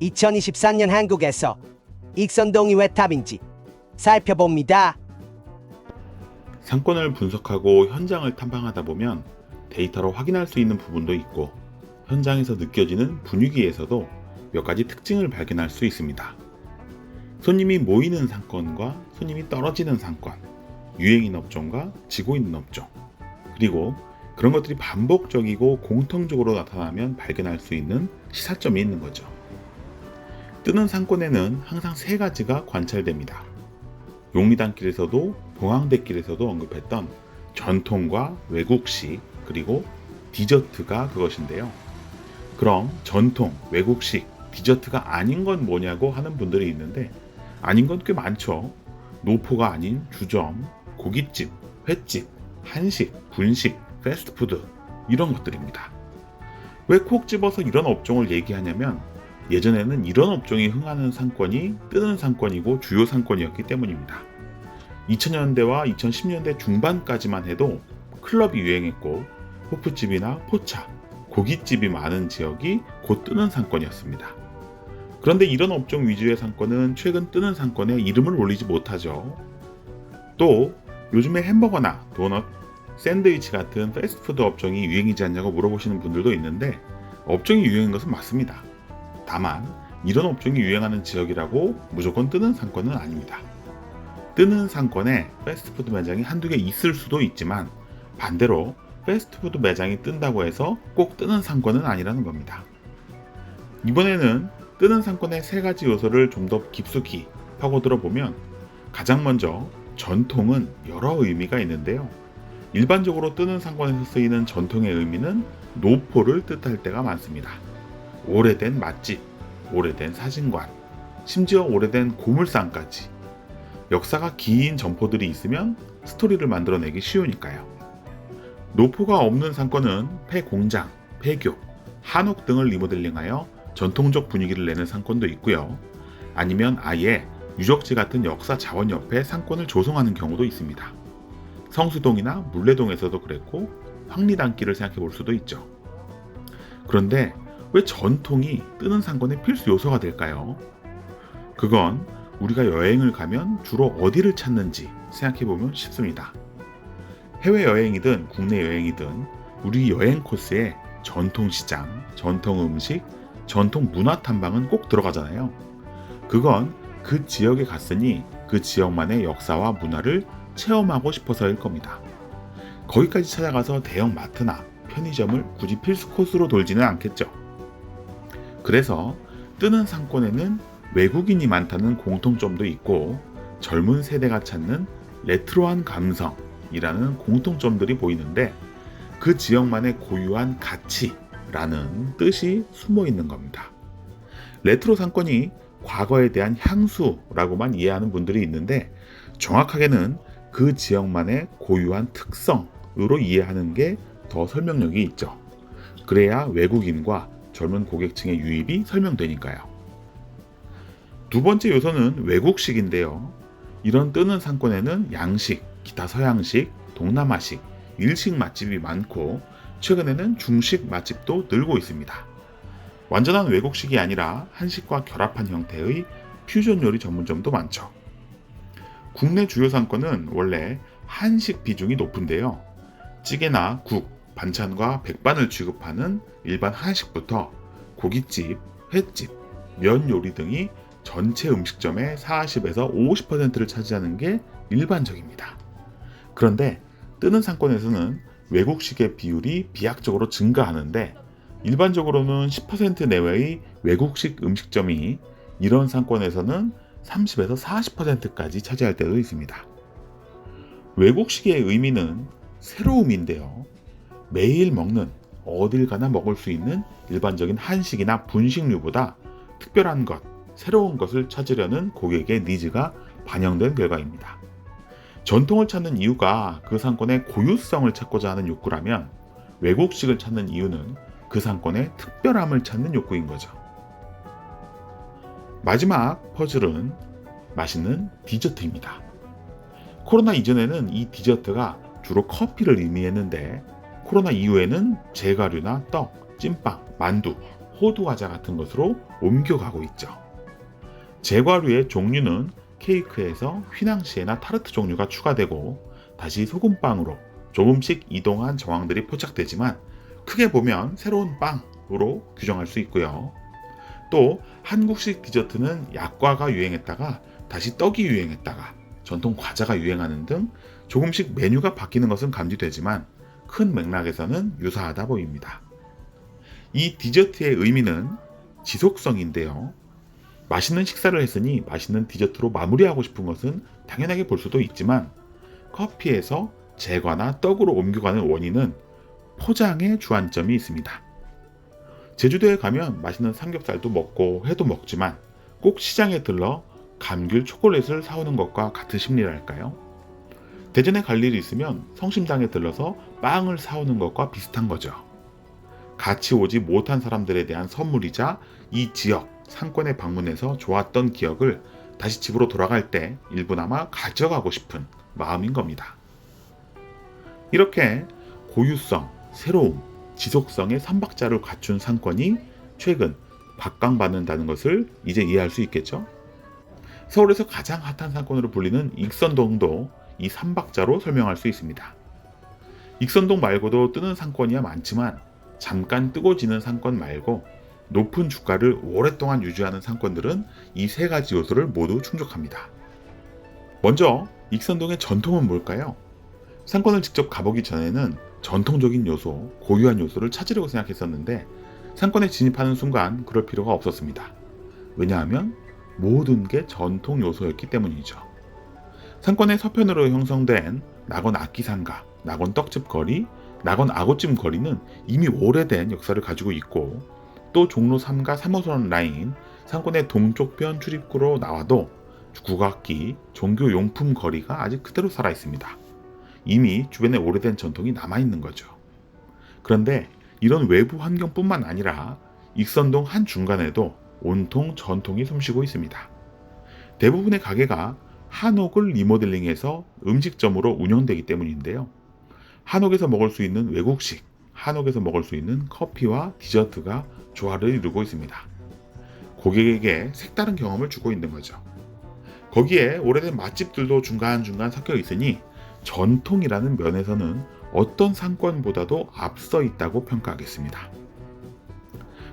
2024년 한국에서 익선동이 왜 탑인지 살펴봅니다. 상권을 분석하고 현장을 탐방하다 보면 데이터로 확인할 수 있는 부분도 있고 현장에서 느껴지는 분위기에서도 몇 가지 특징을 발견할 수 있습니다. 손님이 모이는 상권과 손님이 떨어지는 상권, 유행인 업종과 지고 있는 업종, 그리고 그런 것들이 반복적이고 공통적으로 나타나면 발견할 수 있는 시사점이 있는 거죠. 뜨는 상권에는 항상 세 가지가 관찰됩니다. 용리단길에서도 봉황대길에서도 언급했던 전통과 외국식 그리고 디저트가 그것인데요. 그럼 전통, 외국식, 디저트가 아닌 건 뭐냐고 하는 분들이 있는데 아닌 건 꽤 많죠. 노포가 아닌 주점, 고깃집, 횟집, 한식, 분식, 패스트푸드 이런 것들입니다. 왜 콕 집어서 이런 업종을 얘기하냐면 예전에는 이런 업종이 흥하는 상권이 뜨는 상권이고 주요 상권이었기 때문입니다. 2000년대와 2010년대 중반까지만 해도 클럽이 유행했고 호프집이나 포차, 고깃집이 많은 지역이 곧 뜨는 상권이었습니다. 그런데 이런 업종 위주의 상권은 최근 뜨는 상권에 이름을 올리지 못하죠. 또 요즘에 햄버거나 도넛, 샌드위치 같은 패스트푸드 업종이 유행이지 않냐고 물어보시는 분들도 있는데 업종이 유행인 것은 맞습니다. 다만 이런 업종이 유행하는 지역이라고 무조건 뜨는 상권은 아닙니다. 뜨는 상권에 패스트푸드 매장이 한두 개 있을 수도 있지만 반대로 패스트푸드 매장이 뜬다고 해서 꼭 뜨는 상권은 아니라는 겁니다. 이번에는 뜨는 상권의 세 가지 요소를 좀 더 깊숙이 파고들어 보면 가장 먼저 전통은 여러 의미가 있는데요. 일반적으로 뜨는 상권에서 쓰이는 전통의 의미는 노포를 뜻할 때가 많습니다. 오래된 맛집, 오래된 사진관, 심지어 오래된 고물상까지 역사가 긴 점포들이 있으면 스토리를 만들어내기 쉬우니까요. 노포가 없는 상권은 폐공장, 폐교, 한옥 등을 리모델링하여 전통적 분위기를 내는 상권도 있고요. 아니면 아예 유적지 같은 역사 자원 옆에 상권을 조성하는 경우도 있습니다. 성수동이나 물레동에서도 그랬고 황리단길을 생각해 볼 수도 있죠. 그런데 왜 전통이 뜨는 상권의 필수 요소가 될까요? 그건 우리가 여행을 가면 주로 어디를 찾는지 생각해 보면 쉽습니다. 해외 여행이든 국내 여행이든 우리 여행 코스에 전통 시장, 전통 음식, 전통 문화 탐방은 꼭 들어가잖아요. 그건 그 지역에 갔으니 그 지역만의 역사와 문화를 체험하고 싶어서일 겁니다. 거기까지 찾아가서 대형 마트나 편의점을 굳이 필수 코스로 돌지는 않겠죠. 그래서 뜨는 상권에는 외국인이 많다는 공통점도 있고 젊은 세대가 찾는 레트로한 감성이라는 공통점들이 보이는데 그 지역만의 고유한 가치라는 뜻이 숨어 있는 겁니다. 레트로 상권이 과거에 대한 향수라고만 이해하는 분들이 있는데 정확하게는 그 지역만의 고유한 특성으로 이해하는 게 더 설명력이 있죠. 그래야 외국인과 젊은 고객층의 유입이 설명되니까요. 두 번째 요소는 외국식인데요. 이런 뜨는 상권에는 양식, 기타 서양식, 동남아식, 일식 맛집이 많고 최근에는 중식 맛집도 늘고 있습니다. 완전한 외국식이 아니라 한식과 결합한 형태의 퓨전 요리 전문점도 많죠. 국내 주요 상권은 원래 한식 비중이 높은데요. 찌개나 국, 반찬과 백반을 취급하는 일반 한식부터 고깃집, 횟집, 면 요리 등이 전체 음식점의 40에서 50%를 차지하는 게 일반적입니다. 그런데 뜨는 상권에서는 외국식의 비율이 비약적으로 증가하는데 일반적으로는 10% 내외의 외국식 음식점이 이런 상권에서는 30에서 40%까지 차지할 때도 있습니다. 외국식의 의미는 새로움인데요. 매일 먹는 어딜 가나 먹을 수 있는 일반적인 한식이나 분식류보다 특별한 것, 새로운 것을 찾으려는 고객의 니즈가 반영된 결과입니다. 전통을 찾는 이유가 그 상권의 고유성을 찾고자 하는 욕구라면 외국식을 찾는 이유는 그 상권의 특별함을 찾는 욕구인 거죠. 마지막 퍼즐은 맛있는 디저트입니다. 코로나 이전에는 이 디저트가 주로 커피를 의미했는데 코로나 이후에는 제과류나 떡, 찐빵, 만두, 호두 과자 같은 것으로 옮겨가고 있죠. 제과류의 종류는 케이크에서 휘낭시에나 타르트 종류가 추가되고 다시 소금빵으로 조금씩 이동한 정황들이 포착되지만 크게 보면 새로운 빵으로 규정할 수 있고요. 또 한국식 디저트는 약과가 유행했다가 다시 떡이 유행했다가 전통 과자가 유행하는 등 조금씩 메뉴가 바뀌는 것은 감지되지만 큰 맥락에서는 유사하다 보입니다. 이 디저트의 의미는 지속성인데요. 맛있는 식사를 했으니 맛있는 디저트로 마무리하고 싶은 것은 당연하게 볼 수도 있지만 커피에서 제과나 떡으로 옮겨가는 원인은 포장의 주안점이 있습니다. 제주도에 가면 맛있는 삼겹살도 먹고 회도 먹지만 꼭 시장에 들러 감귤 초콜릿을 사오는 것과 같은 심리랄까요? 대전에 갈 일이 있으면 성심당에 들러서 빵을 사오는 것과 비슷한 거죠. 같이 오지 못한 사람들에 대한 선물이자 이 지역 상권에 방문해서 좋았던 기억을 다시 집으로 돌아갈 때 일부나마 가져가고 싶은 마음인 겁니다. 이렇게 고유성, 새로움, 지속성의 삼박자를 갖춘 상권이 최근 박강받는다는 것을 이제 이해할 수 있겠죠? 서울에서 가장 핫한 상권으로 불리는 익선동도 이 삼박자로 설명할 수 있습니다. 익선동 말고도 뜨는 상권이야 많지만 잠깐 뜨고 지는 상권 말고 높은 주가를 오랫동안 유지하는 상권들은 이 세 가지 요소를 모두 충족합니다. 먼저 익선동의 전통은 뭘까요? 상권을 직접 가보기 전에는 전통적인 요소, 고유한 요소를 찾으려고 생각했었는데 상권에 진입하는 순간 그럴 필요가 없었습니다. 왜냐하면 모든 게 전통 요소였기 때문이죠. 상권의 서편으로 형성된 낙원 악기상가, 낙원 떡집 거리, 낙원 아구찜 거리는 이미 오래된 역사를 가지고 있고 또 종로 3가 3호선 라인 상권의 동쪽편 출입구로 나와도 국악기, 종교용품 거리가 아직 그대로 살아 있습니다. 이미 주변에 오래된 전통이 남아 있는 거죠. 그런데 이런 외부 환경뿐만 아니라 익선동 한 중간에도 온통 전통이 숨쉬고 있습니다. 대부분의 가게가 한옥을 리모델링해서 음식점으로 운영되기 때문인데요. 한옥에서 먹을 수 있는 외국식, 한옥에서 먹을 수 있는 커피와 디저트가 조화를 이루고 있습니다. 고객에게 색다른 경험을 주고 있는 거죠. 거기에 오래된 맛집들도 중간중간 섞여 있으니 전통이라는 면에서는 어떤 상권보다도 앞서 있다고 평가하겠습니다.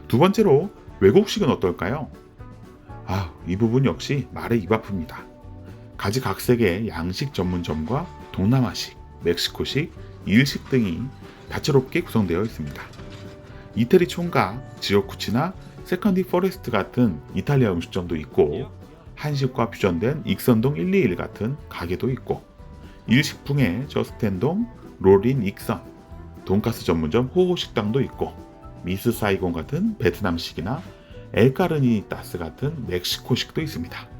두 번째로 외국식은 어떨까요? 아, 이 부분 역시 말의 입 아픕니다. 가지각색의 양식 전문점과 동남아식, 멕시코식, 일식 등이 다채롭게 구성되어 있습니다. 이태리 총각, 지오쿠치나 세컨디 포레스트 같은 이탈리아 음식점도 있고 한식과 퓨전된 익선동 121 같은 가게도 있고 일식풍의 저스텐동, 롤린 익선, 돈가스 전문점 호호 식당도 있고 미스 사이곤 같은 베트남식이나 엘카르니 따스 같은 멕시코식도 있습니다.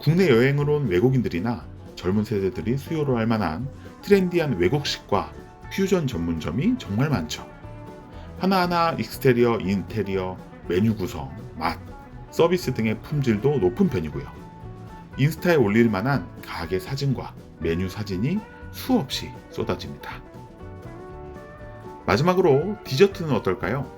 국내 여행을 온 외국인들이나 젊은 세대들이 수요로 할 만한 트렌디한 외국식과 퓨전 전문점이 정말 많죠. 하나하나 익스테리어, 인테리어, 메뉴 구성, 맛, 서비스 등의 품질도 높은 편이고요. 인스타에 올릴 만한 가게 사진과 메뉴 사진이 수없이 쏟아집니다. 마지막으로 디저트는 어떨까요?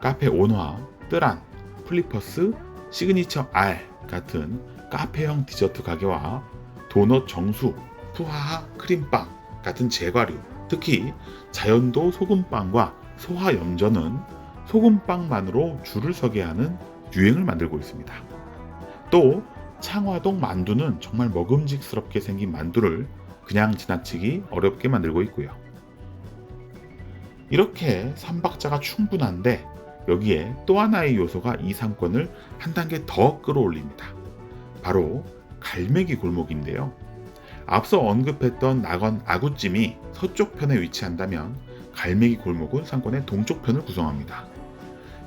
카페 온화, 뜨란, 플리퍼스, 시그니처 R 같은 카페형 디저트 가게와 도넛 정수, 푸하하 크림빵 같은 제과류, 특히 자연도 소금빵과 소화 염전은 소금빵만으로 줄을 서게 하는 유행을 만들고 있습니다. 또 창화동 만두는 정말 먹음직스럽게 생긴 만두를 그냥 지나치기 어렵게 만들고 있고요. 이렇게 삼박자가 충분한데 여기에 또 하나의 요소가 이 상권을 한 단계 더 끌어올립니다. 바로 갈매기 골목인데요. 앞서 언급했던 낙원 아구찜이 서쪽 편에 위치한다면 갈매기 골목은 상권의 동쪽 편을 구성합니다.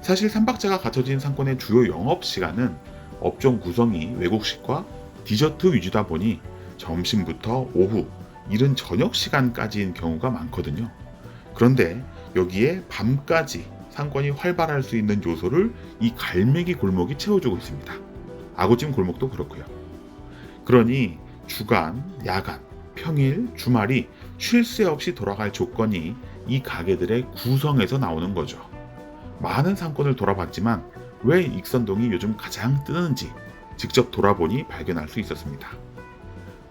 사실 삼박자가 갖춰진 상권의 주요 영업 시간은 업종 구성이 외국식과 디저트 위주다 보니 점심부터 오후, 이른 저녁 시간까지인 경우가 많거든요. 그런데 여기에 밤까지 상권이 활발할 수 있는 요소를 이 갈매기 골목이 채워주고 있습니다. 아구찜 골목도 그렇고요. 그러니 주간, 야간, 평일, 주말이 쉴 새 없이 돌아갈 조건이 이 가게들의 구성에서 나오는 거죠. 많은 상권을 돌아봤지만 왜 익선동이 요즘 가장 뜨는지 직접 돌아보니 발견할 수 있었습니다.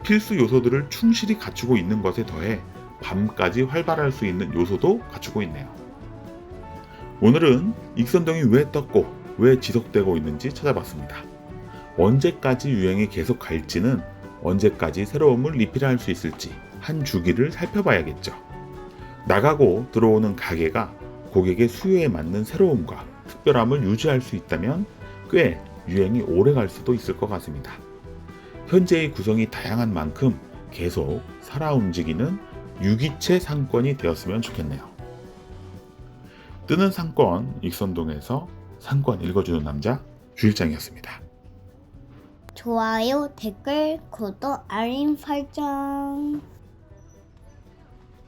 필수 요소들을 충실히 갖추고 있는 것에 더해 밤까지 활발할 수 있는 요소도 갖추고 있네요. 오늘은 익선동이 왜 떴고 왜 지속되고 있는지 찾아봤습니다. 언제까지 유행이 계속 갈지는 언제까지 새로움을 리필할 수 있을지 한 주기를 살펴봐야겠죠. 나가고 들어오는 가게가 고객의 수요에 맞는 새로움과 특별함을 유지할 수 있다면 꽤 유행이 오래 갈 수도 있을 것 같습니다. 현재의 구성이 다양한 만큼 계속 살아 움직이는 유기체 상권이 되었으면 좋겠네요. 뜨는 상권 익선동에서 상권 읽어주는 남자 주일장이었습니다. 좋아요, 댓글, 구독, 알림 설정.